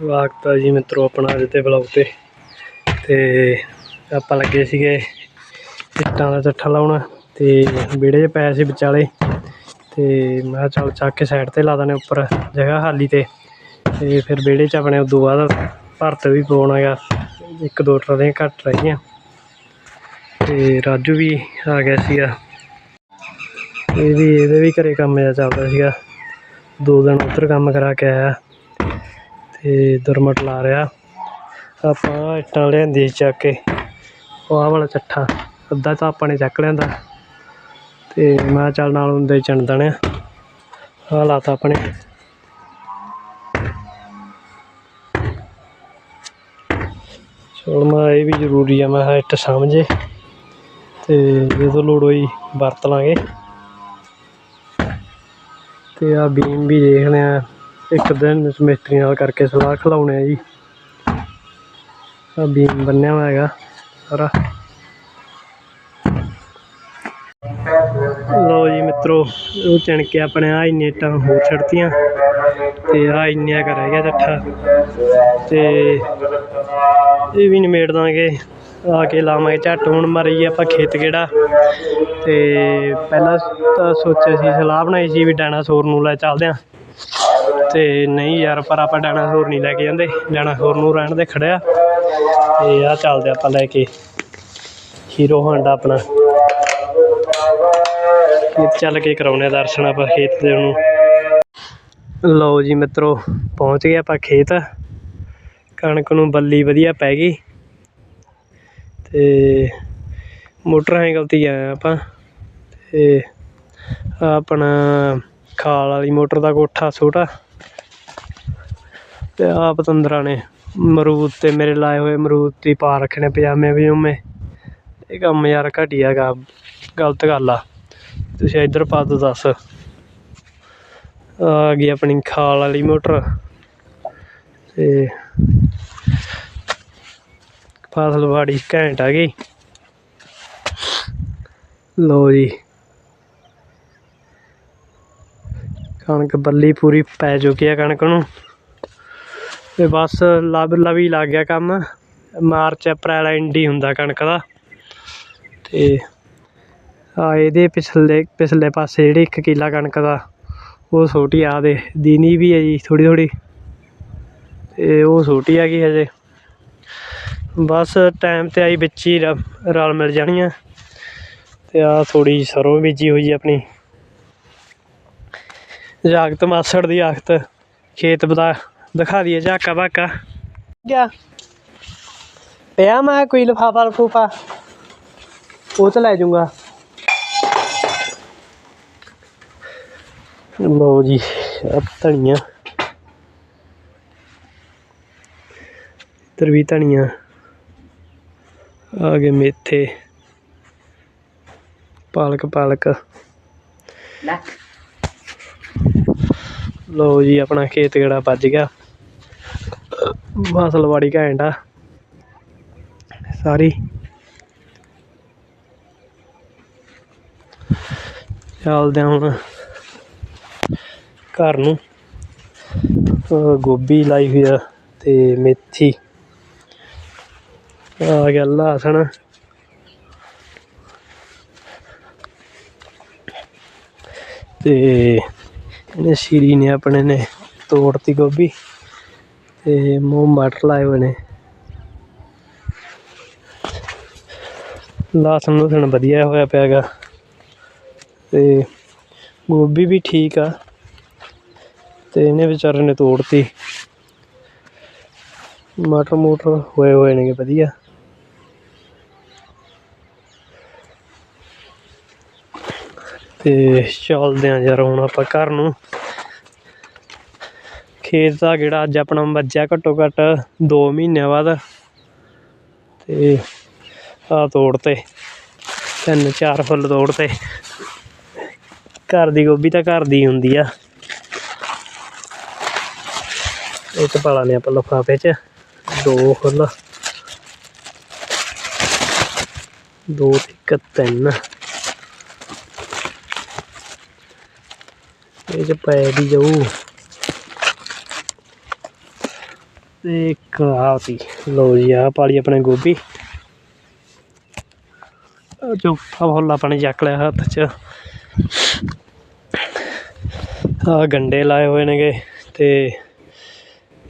ਸਵਾਗਤ ਜੀ ਮਿੱਤਰੋ ਆਪਣਾ ਅੱਜ ਦੇ ਵਲੌਗ ਤੇ। ਤੇ ਆਪਾਂ ਲੱਗੇ ਸੀਗੇ ਇੱਟਾਂ ਦਾ ਚੱਠਾ ਲਾਉਣਾ ਤੇ ਵਿਹੜੇ 'ਚ ਪਏ ਸੀ ਵਿਚਾਲੇ। ਤੇ ਮੈਂ ਕਿਹਾ ਚੱਲ ਚੱਕ ਕੇ ਸਾਈਡ ਤੇ ਲਾ ਦਨੇ ਉੱਪਰ ਜਗ੍ਹਾ ਖਾਲੀ ਤੇ। ਤੇ ਫਿਰ ਵਿਹੜੇ 'ਚ ਆਪਣੇ ਉਦੋਂ ਬਾਅਦ ਭਰਤ ਵੀ ਪਾਉਣਾ ਇੱਕ ਦੋ ਟਰਾਲੀਆਂ ਘੱਟ ਰਹਿ ਗਈਆਂ। ਤੇ ਰਾਜੂ ਵੀ ਆ ਗਿਆ ਸੀਗਾ। ਇਹ ਵੀ ਇਹਦੇ ਵੀ ਘਰੇ ਕੰਮ ਜਿਹਾ ਚੱਲਦਾ ਸੀਗਾ। ਦੋ ਦਿਨ ਉੱਧਰ ਕੰਮ ਕਰਾ ਕੇ ਆਇਆ। ਤੇ ਦੁਰਮਟ ਲਾ ਰਿਹਾ। ਆਪਾਂ ਆਹ ਇੱਟਾਂ ਲਿਆਂਦੀ ਸੀ ਚੱਕ ਕੇ। ਉਹ ਆਹ ਵਾਲਾ ਚੱਠਾ, ਅੱਧਾ ਤਾਂ ਆਪਾਂ ਨੇ ਚੱਕ ਲਿਆਂਦਾ। ਤੇ ਮੈਂ ਕਿਹਾ ਚੱਲ ਨਾਲ ਹੁੰਦੇ ਹੀ ਚਣ ਦੇਣੇ ਆ। ਆਹ ਲਾਤਾ ਆਪਣੇ ਚਲ ਮੈਂ ਇਹ ਵੀ ਜ਼ਰੂਰੀ ਆ, ਮੈਂ ਕਿਹਾ ਇੱਟ ਸਮਝੇ ਤੇ ਜਦੋਂ ਲੋੜ ਹੋਈ ਵਰਤ ਲਾਂਗੇ। ਤੇ ਆ ਬੀਮ ਵੀ ਦੇਖ ਲਿਆ। ਇੱਕ ਦਿਨ ਮਿਸਤਰੀ ਨਾਲ ਕਰਕੇ ਸਲਾਹ ਖਿਲਾਉਣੇ ਆ ਜੀ। ਆ ਬੀਮ ਬੰਨਿਆ ਹੋਇਆ ਹੈਗਾ, ਸਾਰਾ। ਲਓ ਜੀ ਮਿੱਤਰੋ, ਉਹ ਚਣ ਕੇ ਆਪਣੇ ਆ ਇੰਨੇ ਇੱਟਾਂ ਹੋਰ ਛੱਡਤੀਆਂ ਤੇ ਆ ਇੰਨਿਆਂ ਕਰ ਰਹਿ ਗਿਆ ਚੱਠਾ ਤੇ ਇਹ ਵੀ ਨਿਮੇੜ ਦਾਂਗੇ। ਆ ਕੇ ਲਾਵਾਂਗੇ ਝੱਟ। ਹੁਣ ਮਰੀ ਆਪਾਂ ਖੇਤ ਕਿਹੜਾ ਤੇ ਪਹਿਲਾਂ ਤਾਂ ਸੋਚਿਆ ਸੀ, ਸਲਾਹ ਬਣਾਈ ਸੀ ਵੀ ਡਾਇਨਾਸੌਰ ਨੂੰ ਲੈ ਚੱਲਦੇ ਆ। ਤੇ ਨਹੀਂ ਯਾਰ, ਪਰ ਆਪਾਂ ਡਾਇਨਾਸੌਰ ਨਹੀਂ ਲੈ ਕੇ ਜਾਂਦੇ। ਡਾਇਨਾਸੌਰ ਨੂੰ ਰਹਿਣ ਦੇ ਖੜਿਆ। ਤੇ ਆ ਚੱਲਦੇ ਆਪਾਂ ਲੈ ਕੇ। ਹੀਰੋ ਹਾਂਡਾ ਆਪਣਾ। ਚੱਲ ਕੇ ਕਰਾਉਣੇ ਦਰਸ਼ਨ ਆਪਾਂ ਖੇਤ ਦੇ ਨੂੰ। ਲਓ ਜੀ ਮਿੱਤਰੋ, ਪਹੁੰਚ ਗਏ ਆਪਾਂ ਖੇਤ। ਕਣਕ ਨੂੰ ਬੱਲੀ ਵਧੀਆ ਪੈ ਗਈ। ਤੇ ਮੋਟਰਸਾਈਕਲ ਤੇ ਹੀ ਆਏ ਆਪਾਂ। ਤੇ ਆਪਣਾ ਖਾਲ ਵਾਲੀ ਮੋਟਰ ਦਾ ਕੋਠਾ ਛੋਟਾ। ਤੇ ਆ ਪਤੰਦਰਾਂ ਨੇ ਅਮਰੂਦ ਤੇ ਮੇਰੇ ਲਾਏ ਹੋਏ ਅਮਰੂਦ ਦੀ ਪਾ ਰੱਖੇ ਨੇ ਪਜਾਮੇ। ਪਜੂਮੇ ਇਹ ਕੰਮ ਯਾਰ ਘਟੀਆ ਗਾ, ਗਲਤ ਗੱਲ ਆ। ਤੁਸੀਂ ਇੱਧਰ ਪਾ ਦਿਓ ਦੱਸ। ਆ ਗਈ ਆਪਣੀ ਖਾਲ ਵਾਲੀ ਮੋਟਰ। ਤੇ ਫਸਲ ਵਾੜੀ ਘੈਂਟ ਆ ਗਈ। ਲੋ ਜੀ। ਕਣਕ ਬੱਲੀ ਪੂਰੀ ਪੈ ਚੁੱਕੀ ਆ ਕਣਕ ਨੂੰ। ਤੇ ਬਸ ਲਵ ਲਵੀ ਲੱਗ ਗਿਆ ਕੰਮ। ਮਾਰਚ, ਅਪ੍ਰੈਲ ਐਂਡ ਹੁੰਦਾ ਕਣਕ ਦਾ। ਤੇ ਆ ਇਹਦੇ ਪਿਛਲੇ ਪਿਛਲੇ ਪਾਸੇ ਜਿਹੜੀ ਇੱਕ ਕਿੱਲਾ ਕਣਕ ਦਾ, ਉਹ ਛੋਟੀ ਆ ਦੇ, ਦੀਨੀ ਵੀ ਹੈ ਜੀ ਥੋੜੀ ਥੋੜੀ ਤੇ ਉਹ ਛੋਟੀ ਆ ਗਈ ਹਜੇ। ਬਸ ਟਾਈਮ ਤੇ ਆਈ ਵਿੱਚ ਹੀ ਰਲ ਮਿਲ ਜਾਣੀਆਂ। ਤੇ ਆ ਥੋੜੀ ਸਰੋਂ ਬੀਜੀ ਹੋਈ ਆਪਣੀ। ਜਾਗਤ ਮਾਸੜ ਦੀ ਆਖਤ ਖੇਤ ਬਦਾ ਦਿਖਾ ਦਈਏ ਝਾਕਾ ਬਾਕਾ ਗਿਆ ਪਿਆ ਮੈਂ ਕੋਈ ਲਫਾਫਾ ਲਫੂਫਾ। ਉਹ ਤੇ ਲੈ ਜਾਊਂਗਾ। ਲਓ ਜੀ ਆਹ ਧਨੀਆ। ਇੱਧਰ ਵੀ ਧਨੀਆ। ਆ ਗਏ ਮੇਥੇ। ਪਾਲਕ ਪਾਲਕ। ਲਓ ਜੀ, ਆਪਣਾ ਖੇਤ ਕਿਹੜਾ ਵੱਜ ਗਿਆ। ਫਸਲਵਾੜੀ ਘੈਂਟ ਆ। ਸਾਰੀ। ਚੱਲਦੇ ਹੁਣ ਘਰ ਨੂੰ। ਗੋਭੀ ਲਾਈ ਹੋਈ ਆ ਤੇ ਮੇਥੀ। ਆ ਗਿਆ ਲਸਣ। ਤੇ ਇਹਨੇ ਸ਼ੀਰੀ ਨੇ ਆਪਣੇ ਨੇ ਤੋੜਤੀ ਗੋਭੀ ਤੇ ਮੂੰਹ ਮਟਰ ਲਾਏ ਹੋਏ ਨੇ। ਲਸਣ ਲੂਸਣ ਵਧੀਆ ਹੋਇਆ ਪਿਆ ਗਾ ਤੇ ਗੋਭੀ ਵੀ ਠੀਕ ਆ ਤੇ ਇਹਨੇ ਵਿਚਾਰੇ ਨੇ ਤੋੜਤੀ। ਮਟਰ ਮੋਟਰ ਹੋਏ ਹੋਏ ਨੇਗੇ ਵਧੀਆ। ਤੇ ਚੱਲਦੇ ਆ ਯਾਰ ਹੁਣ ਆਪਾਂ ਘਰ ਨੂੰ। ਖੇਤ ਦਾ ਗੇੜਾ ਅੱਜ ਆਪਣਾ ਵੱਜਿਆ ਘੱਟੋ ਘੱਟ 2 ਮਹੀਨਿਆਂ ਬਾਅਦ। ਤੇ ਆ ਤੋੜਤੇ, ਤਿੰਨ ਚਾਰ ਫੁੱਲ ਤੋੜਤੇ। ਘਰ ਦੀ ਗੋਭੀ ਤਾਂ ਘਰ ਦੀ ਹੁੰਦੀ ਆ। ਇਹ ਤਾਂ ਪਾ ਲਾਂਗੇ ਆਪਾਂ ਲਿਫਾਫੇ ਚ, ਦੋ ਫੁੱਲ। ਦੋ ਇੱਕ ਤਿੰਨ। ਇਹ ਚ ਪੈ ਵੀ ਜਾਊ। ਤੇ ਇੱਕ ਆਹ ਤੀ ਲਓ ਜੀ, ਆਹ ਪਾਲੀ ਆਪਣੇ ਗੋਭੀ। ਆਹ ਚੋਖਾ ਫੁੱਲ ਆਪਣੇ ਚੱਕ ਲਿਆ ਹੱਥ 'ਚ। ਆਹ ਗੰਡੇ ਲਾਏ ਹੋਏ ਨੇਗੇ ਤੇ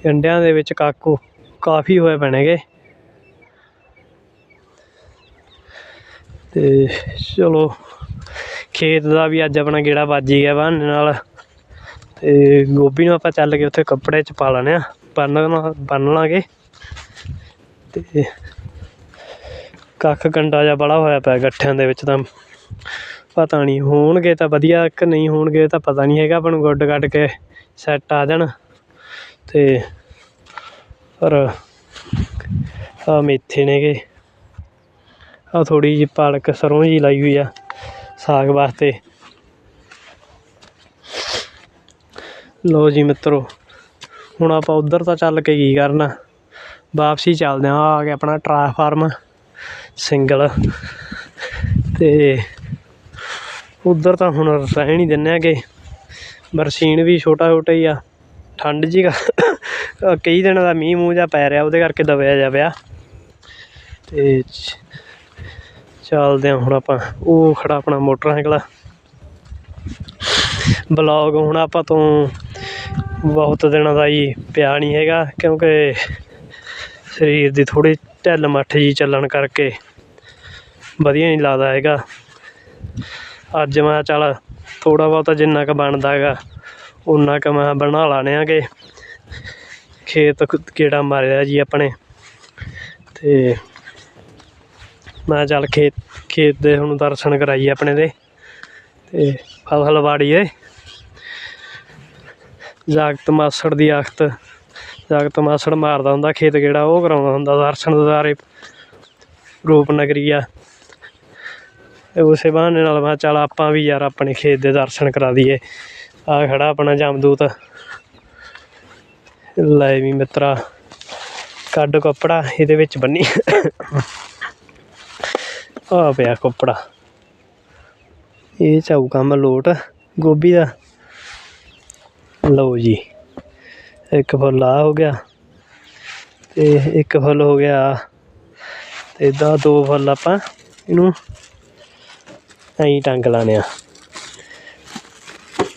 ਗੰਡਿਆਂ ਦੇ ਵਿੱਚ ਕਾਕੂ ਕਾਫੀ ਹੋਏ ਪੈਣੇਗੇ। ਤੇ ਚਲੋ, ਖੇਤ ਦਾ ਵੀ ਅੱਜ ਆਪਣਾ ਗੇੜਾ ਵੱਜ ਗਿਆ ਬਹਾਨੇ ਨਾਲ। ਅਤੇ ਗੋਭੀ ਨੂੰ ਆਪਾਂ ਚੱਲ ਕੇ ਉੱਥੇ ਕੱਪੜੇ 'ਚ ਪਾ ਲੈਣੇ ਆ ਬੰਨ ਬੰਨ ਲਾਂਗੇ। ਅਤੇ ਕੱਖ ਕੰਡਾ ਜਿਹਾ ਬੜਾ ਹੋਇਆ ਪਿਆ ਗੱਠਿਆਂ ਦੇ ਵਿੱਚ ਤਾਂ, ਪਤਾ ਨਹੀਂ ਹੋਣਗੇ ਤਾਂ ਵਧੀਆ ਕਿ ਨਹੀਂ ਹੋਣਗੇ ਤਾਂ ਪਤਾ ਨਹੀਂ ਹੈਗਾ, ਆਪਾਂ ਨੂੰ ਗੁੱਡ ਕੱਢ ਕੇ ਸੈੱਟ ਆ ਜਾਣ। ਅਤੇ ਪਰ ਆ ਮੇਥੇ ਨੇਗੇ। ਆ ਥੋੜ੍ਹੀ ਜਿਹੀ ਪਾਲਕ ਸਰੋਂ ਜੀ ਲਾਈ ਹੋਈ ਆ, ਸਾਗ ਵਾਸਤੇ। ਲੋ ਜੀ ਮਿੱਤਰੋ, ਹੁਣ ਆਪਾਂ ਉਧਰ ਤਾਂ ਚੱਲ ਕੇ ਕੀ ਕਰਨਾ? ਵਾਪਸੀ ਚੱਲਦੇ ਆ ਆ ਗਿਆ ਆਪਣਾ ਟਰਾਂਸਫਾਰਮ, ਸਿੰਗਲ। ਤੇ ਉਧਰ ਤਾਂ ਹੁਣ ਰਹਿ ਨਹੀਂ ਦਿੰਨੇ ਹੈਗੇ। ਬਰਸੀਨ ਵੀ ਛੋਟਾ ਛੋਟਾ ਹੀ ਆ। ਠੰਡ ਜੀ ਕ- ਕਈ ਦਿਨਾਂ ਦਾ ਮੀਂਹ ਮੂੰਹ ਜਾ ਪੈ ਰਿਹਾ, ਉਹਦੇ ਕਰਕੇ ਦਬਿਆ ਜਾ ਪਿਆ। ਤੇ ਚੱਲਦੇ ਆ ਹੁਣ ਆਪਾਂ, ਉਹ ਖੜਾ ਆਪਣਾ ਮੋਟਰਸਾਈਕਲ। ਬਲੌਗ ਹੁਣ ਆਪਾਂ ਤੋਂ ਬਹੁਤ ਦਿਨਾਂ ਦਾ ਜੀ ਪਿਆ ਨਹੀਂ ਹੈਗਾ, ਕਿਉਂਕਿ ਸਰੀਰ ਦੀ ਥੋੜ੍ਹੀ ਢਿੱਲ ਮੱਠ ਜੀ ਚੱਲਣ ਕਰਕੇ ਵਧੀਆ ਨਹੀਂ ਲੱਗਦਾ ਹੈਗਾ। ਅੱਜ ਮੈਂ ਚੱਲ ਥੋੜ੍ਹਾ ਬਹੁਤਾ ਜਿੰਨਾ ਕੁ ਬਣਦਾ ਹੈਗਾ ਉਨਾ ਕੁ ਮੈਂ ਬਣਾ ਲਾਣੇ ਆਗੇ ਖੇਤ ਕੀੜਾ ਮਾਰਿਆ ਜੀ ਆਪਣੇ ਤੇ ਮੈਂ ਚੱਲ ਖੇਤ ਖੇਤ ਦੇ ਹੁਣ ਦਰਸ਼ਨ ਕਰਾਈਏ ਆਪਣੇ ਦੇ ਤੇ ਫਸਲ ਵਾੜੀਏ ਜਾਗਤ ਮਾਸੜ ਦੀ ਆਖਤ, ਜਾਗਤ ਮਾਸੜ ਮਾਰਦਾ ਹੁੰਦਾ, ਖੇਤ ਗੇੜਾ ਉਹ ਕਰਾਉਂਦਾ ਹੁੰਦਾ, ਦਰਸ਼ਨ ਦਿਦਾਰੇ ਰੂਪ ਨਗਰੀਆ। ਉਸੇ ਬਹਾਨੇ ਨਾਲ ਮੈਂ ਚੱਲ ਆਪਾਂ ਵੀ ਯਾਰ ਆਪਣੇ ਖੇਤ ਦੇ ਦਰਸ਼ਨ ਕਰਾ ਦਈਏ। ਆ ਖੜਾ ਆਪਣਾ ਜਮਦੂਤ। ਲੈ ਵੀ ਮਿੱਤਰਾ, ਕੱਢ ਕੱਪੜਾ, ਇਹਦੇ ਵਿੱਚ ਬੰਨੀ। ਆ ਪਿਆ ਕੱਪੜਾ। ਇਹ ਚਾਉ ਕੰਮ ਲੋਟ, ਗੋਭੀ ਦਾ। ਲਓ ਜੀ, ਇੱਕ ਫੁੱਲ ਆ ਹੋ ਗਿਆ ਤੇ ਇੱਕ ਫੁੱਲ ਹੋ ਗਿਆ ਆਹ। ਤੇ ਇਦਾਂ ਦੋ ਫੁੱਲ ਆਪਾਂ ਇਹਨੂੰ ਐਂ ਟੰਗ ਲਾਣੇ ਆ।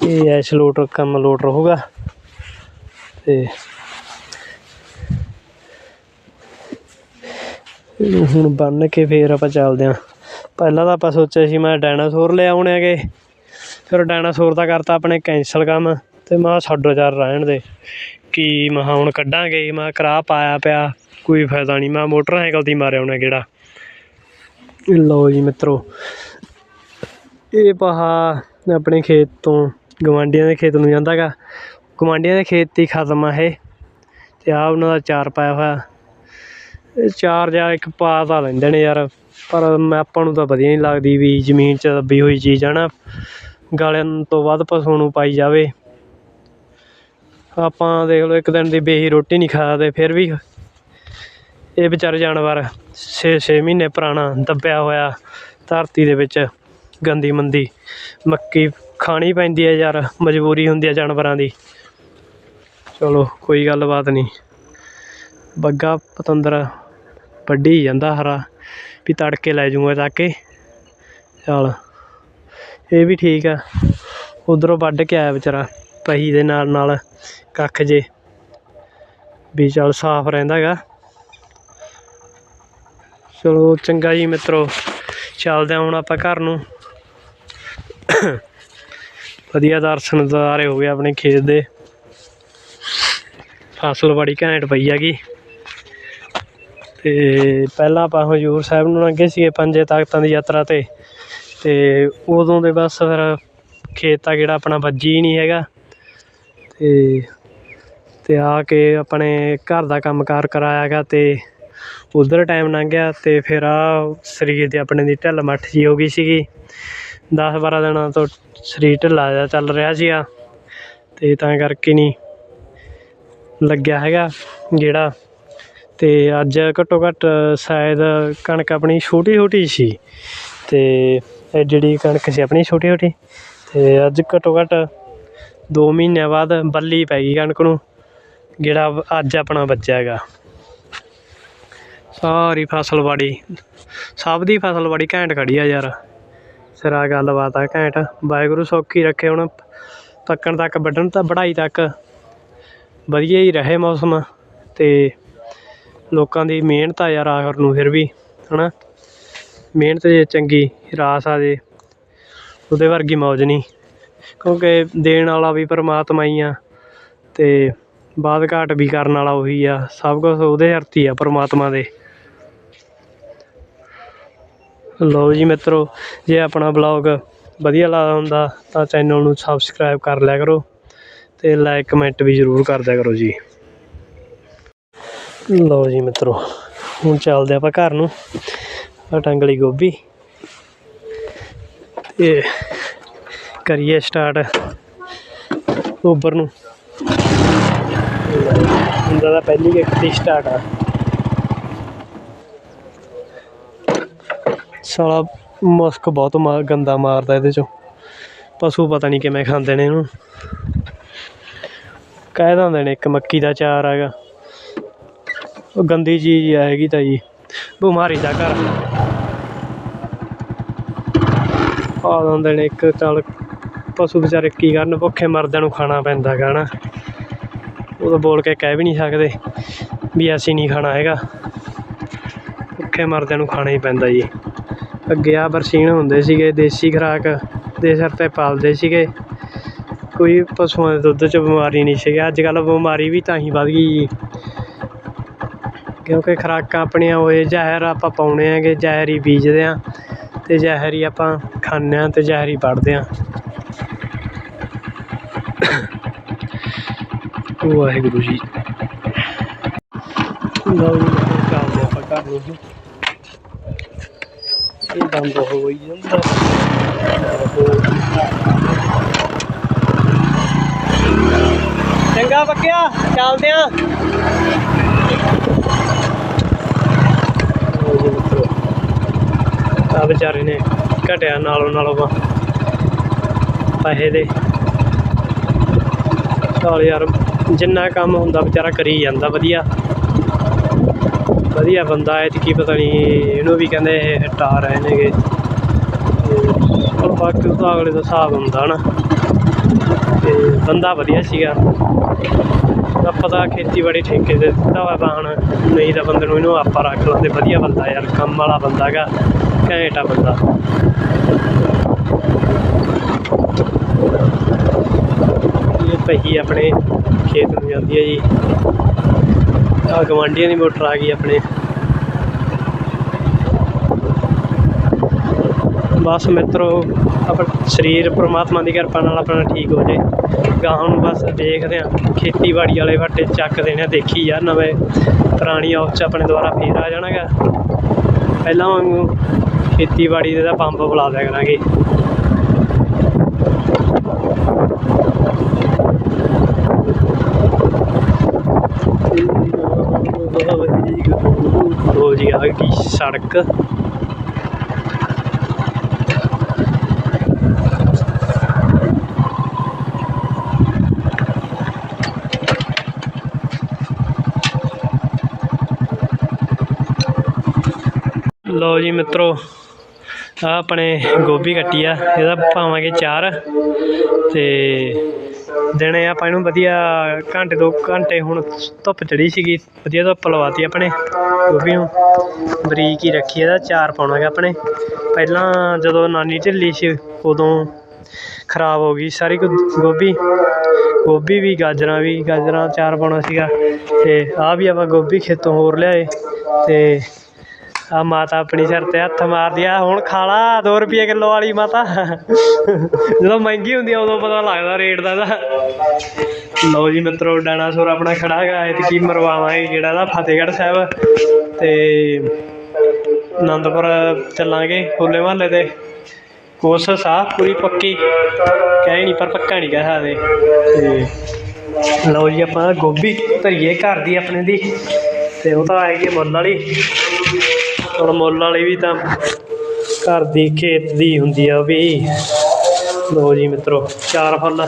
ਇਹ ਐਸ ਲੋਟ ਕੰਮ ਲੋਟ ਰਹੂਗਾ ਤੇ ਇਹਨੂੰ ਹੁਣ ਬੰਨ ਕੇ ਫੇਰ ਆਪਾਂ ਚੱਲਦੇ ਆਂ ਪਹਿਲਾਂ ਤਾਂ ਆਪਾਂ ਸੋਚਿਆ ਸੀ ਮੈਂ ਡਾਇਨਾਸੌਰ ਲੈ ਆਉਣੇ ਹੈਗੇ, ਫਿਰ ਡਾਇਨਾਸੌਰ ਦਾ ਕਰਤਾ ਆਪਣੇ ਕੈਂਸਲ ਕੰਮ। ਤੇ ਮੈਂ ਕਿਹਾ ਛੱਡੋ ਯਾਰ ਰਹਿਣ ਦੇ। ਕੀ ਮਹਾ ਹੁਣ ਕੱਢਾਂਗੇ, ਮੈਂ ਕਰਾ ਪਾਇਆ ਪਿਆ, ਕੋਈ ਫਾਇਦਾ ਨਹੀਂ ਮੈਂ ਮੋਟਰਸਾਈਕਲ ਦੀ ਮਾਰਿਆ ਉਹਨੇ ਕਿਹੜਾ ਲਓ ਜੀ ਮਿੱਤਰੋ, ਇਹ ਪਹਾ ਆਪਣੇ ਖੇਤ ਤੋਂ ਗਵਾਂਡੀਆਂ ਦੇ ਖੇਤ ਨੂੰ ਜਾਂਦਾ ਗਾ ਗਵਾਂਡੀਆਂ ਦੇ ਖੇਤ 'ਤੇ ਹੀ ਖਤਮ ਆ ਇਹ, ਤੇ ਆ ਉਹਨਾਂ ਦਾ ਚਾਰ ਪਾਇਆ ਹੋਇਆ। ਇਹ ਚਾਰ ਜਾਂ ਇੱਕ ਪਾ ਤਾਂ ਲੈਂਦੇ ਨੇ ਯਾਰ, ਪਰ ਮੈਂ ਆਪਾਂ ਨੂੰ ਤਾਂ ਵਧੀਆ ਨਹੀਂ ਲੱਗਦੀ ਵੀ ਜ਼ਮੀਨ 'ਚ ਦੱਬੀ ਹੋਈ ਚੀਜ਼ ਹੈ ਨਾ। ਗਾਲਿਆਂ ਤੋਂ ਵੱਧ ਪਸ਼ੂ ਨੂੰ ਪਾਈ ਜਾਵੇ। ਆਪਾਂ ਦੇਖ ਲਓ ਇੱਕ ਦਿਨ ਦੀ ਬੇਹੀ ਰੋਟੀ ਨਹੀਂ ਖਾਦੇ, ਫਿਰ ਵੀ ਇਹ ਵਿਚਾਰੇ ਜਾਨਵਰ ਛੇ ਛੇ ਮਹੀਨੇ ਪੁਰਾਣਾ ਦੱਬਿਆ ਹੋਇਆ ਧਰਤੀ ਦੇ ਵਿੱਚ ਗੰਦੀ ਮੰਦੀ ਮੱਕੀ ਖਾਣੀ ਪੈਂਦੀ ਹੈ ਯਾਰ, ਮਜਬੂਰੀ ਹੁੰਦੀ ਹੈ ਜਾਨਵਰਾਂ ਦੀ। ਚਲੋ ਕੋਈ ਗੱਲਬਾਤ ਨਹੀਂ। ਬੱਗਾ ਪਤੰਦਰ ਵੱਢੀ ਜਾਂਦਾ ਹਰਾ ਵੀ ਤੜਕੇ ਲੈ ਜੂਗਾ ਜਾ ਕੇ। ਚਲ, ਇਹ ਵੀ ਠੀਕ ਆ ਉਧਰੋਂ ਵੱਢ ਕੇ ਆਇਆ ਵਿਚਾਰਾ। ਪਹੀ ਦੇ ਨਾਲ ਨਾਲ ਕੱਖ ਜੇ। ਵੀ ਚੱਲ ਸਾਫ਼ ਰਹਿੰਦਾ ਗਾ ਚਲੋ ਚੰਗਾ ਜੀ ਮਿੱਤਰੋ, ਚੱਲਦੇ ਹੁਣ ਆਪਾਂ ਘਰ ਨੂੰ। ਵਧੀਆ ਦਰਸ਼ਨ ਦਿਦਾਰੇ ਹੋ ਗਏ ਆਪਣੇ ਖੇਤ ਦੇ। ਫਸਲ ਬੜੀ ਘੈਂਟ ਪਈ ਹੈਗੀ। ਤੇ ਪਹਿਲਾਂ ਆਪਾਂ ਹਜੂਰ ਸਾਹਿਬ ਨੂੰ ਲੰਘੇ ਸੀਗੇ ਪੰਜੇ ਤਾਕਤਾਂ ਦੀ ਯਾਤਰਾ ਤੇ। ਤੇ ਉਦੋਂ ਦੇ ਬਸ ਫਿਰ ਖੇਤ ਆ ਜਿਹੜਾ ਆਪਣਾ ਵੱਜੀ ਹੀ ਨਹੀਂ ਹੈਗਾ। ਅਤੇ ਤੇ ਆ ਕੇ ਆਪਣੇ ਘਰ ਦਾ ਕੰਮ ਕਾਰ ਕਰਾਇਆ ਗਾ ਅਤੇ ਉੱਧਰ ਟਾਈਮ ਲੰਘ ਗਿਆ ਅਤੇ ਫਿਰ ਆਹ ਸਰੀਰ ਦੀ ਆਪਣੇ ਦੀ ਢਿੱਲ ਮੱਠ ਜਿਹੀ ਹੋ ਗਈ ਸੀਗੀ। ਦਸ ਬਾਰਾਂ ਦਿਨਾਂ ਤੋਂ ਸਰੀਰ ਢਿੱਲਾ ਜਿਹਾ ਚੱਲ ਰਿਹਾ ਸੀਗਾ ਅਤੇ ਤਾਂ ਕਰਕੇ ਨਹੀਂ ਲੱਗਿਆ ਹੈਗਾ ਗੇੜਾ। ਅਤੇ ਅੱਜ ਘੱਟੋ ਘੱਟ ਸ਼ਾਇਦ ਕਣਕ ਆਪਣੀ ਛੋਟੀ ਛੋਟੀ ਸੀ ਅਤੇ ਇਹ ਜਿਹੜੀ ਕਣਕ ਸੀ ਆਪਣੀ ਛੋਟੀ ਛੋਟੀ ਅਤੇ ਅੱਜ ਘੱਟੋ ਘੱਟ ਦੋ ਮਹੀਨਿਆਂ ਬਾਅਦ ਬੱਲੀ ਪੈ ਗਈ ਕਣਕ ਨੂੰ, ਜਿਹੜਾ ਅੱਜ ਆਪਣਾ ਬੱਚਾ ਹੈਗਾ। ਸਾਰੀ ਫਸਲਵਾੜੀ ਸਭ ਦੀ ਫਸਲਵਾੜੀ ਘੈਂਟ ਖੜੀ ਆ ਯਾਰ। ਸਿਰਾ ਗੱਲਬਾਤ ਆ ਘੈਂਟ, ਵਾਹਿਗੁਰੂ ਸੌਖੀ ਰੱਖੇ ਹੁਣ ਪੱਕਣ ਤੱਕ ਵੱਢਣ ਤਾਂ ਵਢਾਈ ਤੱਕ। ਵਧੀਆ ਹੀ ਰਹੇ ਮੌਸਮ ਤੇ ਲੋਕਾਂ ਦੀ ਮਿਹਨਤ ਆ ਯਾਰ ਆਖਰ ਨੂੰ ਫਿਰ ਵੀ, ਹਨਾ? ਮਿਹਨਤ ਜੇ ਚੰਗੀ, ਰਾਸ ਆ ਜੇ, ਉਹਦੇ ਵਰਗੀ ਮੌਜ ਨਹੀਂ। ਕਿਉਂਕਿ ਦੇਣ ਵਾਲਾ ਵੀ ਪਰਮਾਤਮਾ ਹੀ ਆ ਅਤੇ ਬਾਦ ਘਾਟ ਵੀ ਕਰਨ ਵਾਲਾ ਉਹੀ ਆ, ਸਭ ਕੁਛ ਉਹਦੇ ਹੱਥ ਹੀ ਆ ਪਰਮਾਤਮਾ ਦੇ। ਲਓ ਜੀ ਮਿੱਤਰੋ, ਜੇ ਆਪਣਾ ਬਲੌਗ ਵਧੀਆ ਲੱਗਦਾ ਹੁੰਦਾ ਤਾਂ ਚੈਨਲ ਨੂੰ ਸਬਸਕ੍ਰਾਈਬ ਕਰ ਲਿਆ ਕਰੋ ਅਤੇ ਲਾਈਕ ਕਮੈਂਟ ਵੀ ਜ਼ਰੂਰ ਕਰ ਦਿਆ ਕਰੋ ਜੀ। ਲਓ ਜੀ ਮਿੱਤਰੋ, ਹੁਣ ਚੱਲਦੇ ਆਪਾਂ ਘਰ ਨੂੰ ਆ ਟੰਗਲੀ ਗੋਭੀ ਤੇ ਕਰੀਏ ਸਟਾਰਟ ਉੱਪਰ ਨੂੰ। ਹੁੰਦਾ ਤਾਂ ਪਹਿਲੀ ਕਿੱਕਤੀ ਸਟਾਰਟ ਆ। ਸਾਲਾ ਮਸਕ ਬਹੁਤ ਮਾ, ਗੰਦਾ ਮਾਰਦਾ ਇਹਦੇ ਚੋਂ। ਪਸ਼ੂ ਪਤਾ ਨਹੀਂ ਕਿਵੇਂ ਖਾਂਦੇ ਨੇ ਇਹਨੂੰ। ਕਹਿ ਦਿੰਦੇ ਨੇ ਇੱਕ ਮੱਕੀ ਦਾ ਚਾਰ ਹੈਗਾ। ਉਹ ਗੰਦੀ ਚੀਜ਼ ਆ, ਹੈਗੀ ਤਾਂ ਜੀ। ਬਿਮਾਰੀ ਦਾ ਘਰ। ਆ ਦਿੰਦੇ ਨੇ ਇੱਕ ਚੱਲ ਪਸ਼ੂ ਵਿਚਾਰੇ ਕੀ ਕਰਨ, ਭੁੱਖੇ ਮਰਦਿਆਂ ਨੂੰ ਖਾਣਾ ਪੈਂਦਾ ਗਾ ਨਾ ਉਹ ਤਾਂ ਬੋਲ ਕੇ ਕਹਿ ਵੀ ਨਹੀਂ ਸਕਦੇ ਵੀ ਅਸੀਂ ਨਹੀਂ ਖਾਣਾ ਹੈਗਾ। ਭੁੱਖੇ ਮਰਦਿਆਂ ਨੂੰ ਖਾਣਾ ਹੀ ਪੈਂਦਾ ਜੀ। ਅੱਗੇ ਆ ਬਰਸੀਨ ਹੁੰਦੇ ਸੀਗੇ, ਦੇਸੀ ਖੁਰਾਕ ਦੇ ਸਿਰ 'ਤੇ ਪਾਲਦੇ ਸੀਗੇ। ਕੋਈ ਪਸ਼ੂਆਂ ਦੇ ਦੁੱਧ 'ਚ ਬਿਮਾਰੀ ਨਹੀਂ ਸੀਗੀ। ਅੱਜ ਕੱਲ੍ਹ ਬਿਮਾਰੀ ਵੀ ਤਾਂ ਹੀ ਵੱਧ ਗਈ ਜੀ। ਕਿਉਂਕਿ ਖੁਰਾਕਾਂ ਆਪਣੀਆਂ ਹੋਏ ਜ਼ਹਿਰ ਆਪਾਂ ਪਾਉਣੇ ਹੈਗੇ, ਜ਼ਹਿਰ ਹੀ ਬੀਜਦੇ ਹਾਂ ਅਤੇ ਜ਼ਹਿਰ ਹੀ ਆਪਾਂ ਖਾਂਦੇ ਹਾਂ ਅਤੇ ਜ਼ਹਿਰ ਹੀ ਪੜ੍ਹਦੇ ਹਾਂ। ਵਾਹਿਗੁਰੂ ਜੀ। ਲਓ ਜੀ ਹੁਣ ਚੱਲਦੇ ਆਪਾਂ ਘਰ ਨੂੰ ਜੀ। ਇਹ ਬੰਦ ਹੋ ਗਈ ਜਾਂਦਾ ਚੰਗਾ ਬੱਕਿਆ, ਚੱਲਦੇ ਆਂ। ਆ ਵਿਚਾਰੇ ਨੇ ਘਟਿਆ ਨਾਲੋਂ ਨਾਲੋਂ ਵਾ। ਪੈਸੇ ਦੇ। ਚੱਲ ਯਾਰ ਜਿੰਨਾ ਕੰਮ ਹੁੰਦਾ ਵਿਚਾਰਾ ਕਰੀ ਜਾਂਦਾ, ਵਧੀਆ। ਵਧੀਆ ਬੰਦਾ ਹੈ ਤੇ ਕੀ ਪਤਾ ਨਹੀਂ, ਇਹਨੂੰ ਵੀ ਕਹਿੰਦੇ ਇਹ ਹਟਾ ਰਹੇ ਨੇਗੇ। ਤੇ ਬਾਕੀ ਉਹਦਾ ਅਗਲੇ ਦਾ ਹਿਸਾਬ ਹੁੰਦਾ ਨਾ। ਤੇ ਬੰਦਾ ਵਧੀਆ ਸੀਗਾ। ਆਪਾਂ ਤਾਂ ਖੇਤੀਬਾੜੀ ਠੇਕੇ ਤੇ ਦਿੱਤਾ ਹੋਇਆ ਤਾਂ ਹੁਣ ਨਹੀਂ ਤਾਂ ਬੰਦੇ ਨੂੰ ਇਹਨੂੰ ਆਪਾਂ ਰੱਖ ਲਾਂਦੇ ਵਧੀਆ ਬੰਦਾ ਯਾਰ, ਕੰਮ ਵਾਲਾ ਬੰਦਾ ਹੈਗਾ, ਘੈਂਟ ਆ ਬੰਦਾ। ਪਹੀ ਆਪਣੇ ਖੇਤ ਨੂੰ ਜਾਂਦੀ ਹੈ ਜੀ। ਆ ਗਵਾਂਢੀਆਂ ਦੀ ਮੋਟਰ ਆ ਗਈ ਆਪਣੇ। ਬਸ ਮਿੱਤਰੋ, ਆਪਣਾ ਸਰੀਰ ਪ੍ਰਮਾਤਮਾ ਦੀ ਕਿਰਪਾ ਨਾਲ ਆਪਣਾ ਠੀਕ ਹੋ ਜੇ। ਗਾਹਾਂ ਨੂੰ ਬਸ ਦੇਖਦੇ ਆ ਖੇਤੀਬਾੜੀ ਵਾਲੇ ਫੱਟੇ ਚੱਕ ਦੇਣੇ ਦੇਖੀ ਯਾਰ ਨਵੇਂ ਪੁਰਾਣੀ ਆਫ 'ਚ ਆਪਣੇ ਦੁਆਰਾ ਫੇਰ ਆ ਜਾਣਾਗਾ। ਪਹਿਲਾਂ ਵਾਂਗੂ ਖੇਤੀਬਾੜੀ ਦੇ ਤਾਂ ਪੰਪ ਬੁਲਾ ਦਿਆ ਕਰਾਂਗੇ ਲੋ ਜੀ ਆ ਗਈ ਸੜਕ। ਲਓ ਜੀ ਮਿੱਤਰੋ ਆ ਆਪਣੇ ਗੋਭੀ ਕੱਟੀ ਆ, ਇਹਦਾ ਪਾਵਾਂਗੇ ਚਾਰ। ਤੇ ਦਿਨੇ ਆਪਾਂ ਇਹਨੂੰ ਵਧੀਆ ਘੰਟੇ ਦੋ ਘੰਟੇ ਹੁਣ ਧੁੱਪ ਚੜੀ ਸੀਗੀ, ਵਧੀਆ ਧੁੱਪ ਲਵਾਤੀ ਆਪਣੇ, ਗੋਭੀ ਨੂੰ। ਬਰੀਕ ਹੀ ਰੱਖੀ ਇਹਦਾ, ਚਾਰ ਪਾਉਣਾ ਗਾ ਆਪਣੇ। ਪਹਿਲਾਂ ਜਦੋਂ ਨਾਨੀ ਢਿੱਲੀ ਸੀ, ਉਦੋਂ ਖਰਾਬ ਹੋ ਗਈ ਸਾਰੀ ਕੁ ਗੋਭੀ। ਗੋਭੀ ਵੀ, ਗਾਜਰਾਂ ਵੀ, ਗਾਜਰਾਂ ਚਾਰ ਪਾਉਣਾ ਸੀਗਾ। ਤੇ ਆ ਵੀ ਆਪਾਂ ਗੋਭੀ ਖੇਤੋਂ ਹੋਰ ਲਿਆਏ ਤੇ ਆ ਮਾਤਾ ਆਪਣੀ ਸਿਰ ਤੇ ਹੱਥ ਮਾਰਦੀ ਆ, ਹੁਣ ਖਾਲਾ 2 ਰੁਪਏ ਕਿਲੋ ਵਾਲੀ ਮਾਤਾ। ਜਦੋਂ ਮਹਿੰਗੀ ਹੁੰਦੀ ਆ, ਉਦੋਂ ਪਤਾ ਲੱਗਦਾ ਰੇਟ ਦਾ ਇਹਦਾ। ਲਓ ਜੀ ਮਿੱਤਰੋ, ਡਾਇਨਾਸੌਰ ਆਪਣਾ ਖੜਾ ਹੈਗਾ ਇਹ ਕੀ ਮਰਵਾਵਾਂਗੇ ਜਿਹੜਾ ਇਹਦਾ, ਫਤਿਹਗੜ੍ਹ ਸਾਹਿਬ। ਤੇ ਆਨੰਦਪੁਰ ਚੱਲਾਂਗੇ ਹੋਲੇ ਮਹੱਲੇ ਤੇ। ਕੋਸ਼ਿਸ਼ ਆ ਪੂਰੀ ਪੱਕੀ। ਕਹਿ ਨਹੀਂ, ਪਰ ਪੱਕਾ ਨਹੀਂ ਕਹਿ ਸਕਦੇ। ਤੇ ਲਓ ਜੀ ਆਪਾਂ ਗੋਭੀ ਧਰੀਏ ਘਰ ਦੀ ਆਪਣੇ ਦੀ। ਤੇ ਉਹ ਤਾਂ ਆਏਗੀ ਮੁੱਲ ਵਾਲੀ। ਹੁਣ ਮੁੱਲ ਵਾਲੀ ਵੀ ਤਾਂ ਘਰ ਦੀ ਖੇਤ ਦੀ ਹੁੰਦੀ ਆ ਉਹ ਵੀ। ਲਓ ਜੀ ਮਿੱਤਰੋ, ਚਾਰ ਫੁੱਲ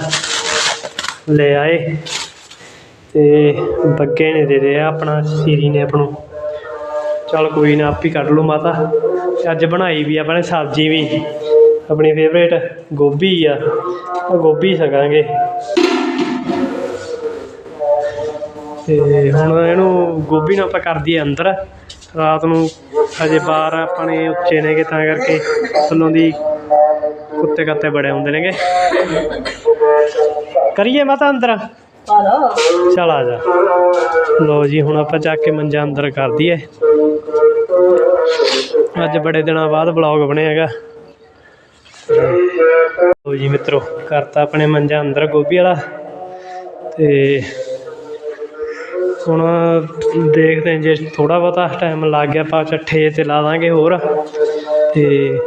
ਲੈ ਆਏ ਤੇ ਬੱਗੇ ਨੇ ਦੇ ਦੇ ਆਪਣਾ ਸੀਰੀ ਨੇ ਆਪਾਂ ਨੂੰ ਚਲ ਕੋਈ ਨਾ, ਆਪ ਹੀ ਕੱਢ ਲਓ ਮਾਤਾ। ਅੱਜ ਬਣਾਈ ਵੀ ਆਪਣੇ ਸਬਜ਼ੀ ਵੀ। ਆਪਣੀ ਫੇਵਰੇਟ ਗੋਭੀ ਆ ਗੋਭੀ ਸਕਾਂਗੇ। ਤੇ ਹੁਣ ਇਹਨੂੰ ਗੋਭੀ ਨੂੰ ਆਪਾਂ ਕਰ ਦਈਏ ਅੰਦਰ। ਰਾਤ ਨੂੰ ਹਜੇ ਬਾਹਰ ਆਪਾਂ ਉੱਚੇ ਨੇਗੇ, ਤਾਂ ਕਰਕੇ ਥੱਲੋਂ ਦੀ ਕੁੱਤੇ ਕੱਤੇ ਬੜੇ ਹੁੰਦੇ ਨੇਗੇ। ਕਰੀਏ ਮਾਤਾ ਅੰਦਰ। ਚਲ ਆ ਜਾ। ਲੋ ਜੀ, ਹੁਣ ਆਪਾਂ ਚੱਕ ਕੇ ਮੰਜਾ ਅੰਦਰ ਕਰ ਦਈਏ। ਅੱਜ ਬੜੇ ਦਿਨਾਂ ਬਾਅਦ ਬਲੌਗ ਬਣਿਆ ਹੈਗਾ। ਲੋ ਜੀ ਮਿੱਤਰੋ, ਕਰਤਾ ਆਪਣੇ ਮੰਜਾ ਅੰਦਰ ਗੋਭੀ ਵਾਲਾ। ਤੇ ਹੁਣ ਦੇਖਦੇ ਜੇ ਥੋੜ੍ਹਾ ਬਹੁਤਾ ਟਾਈਮ ਲੱਗ ਗਿਆ ਆਪਾਂ ਚੱਠੇ ਤੇ ਲਾ ਦਾਂਗੇ ਹੋਰ। ਅਤੇ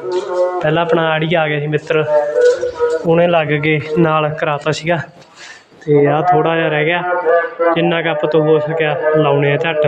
ਪਹਿਲਾਂ ਆਪਣਾ ਆੜੀ ਆ ਗਿਆ ਸੀ ਮਿੱਤਰ, ਉਹਨੇ ਲੱਗ ਕੇ ਨਾਲ ਕਰਾਤਾ ਸੀਗਾ। ਅਤੇ ਆਹ ਥੋੜ੍ਹਾ ਜਿਹਾ ਰਹਿ ਗਿਆ, ਜਿੰਨਾ ਕੁ ਆਪ ਤੋਂ ਹੋ ਸਕਿਆ ਲਾਉਣੇ ਆ ਝੱਟ।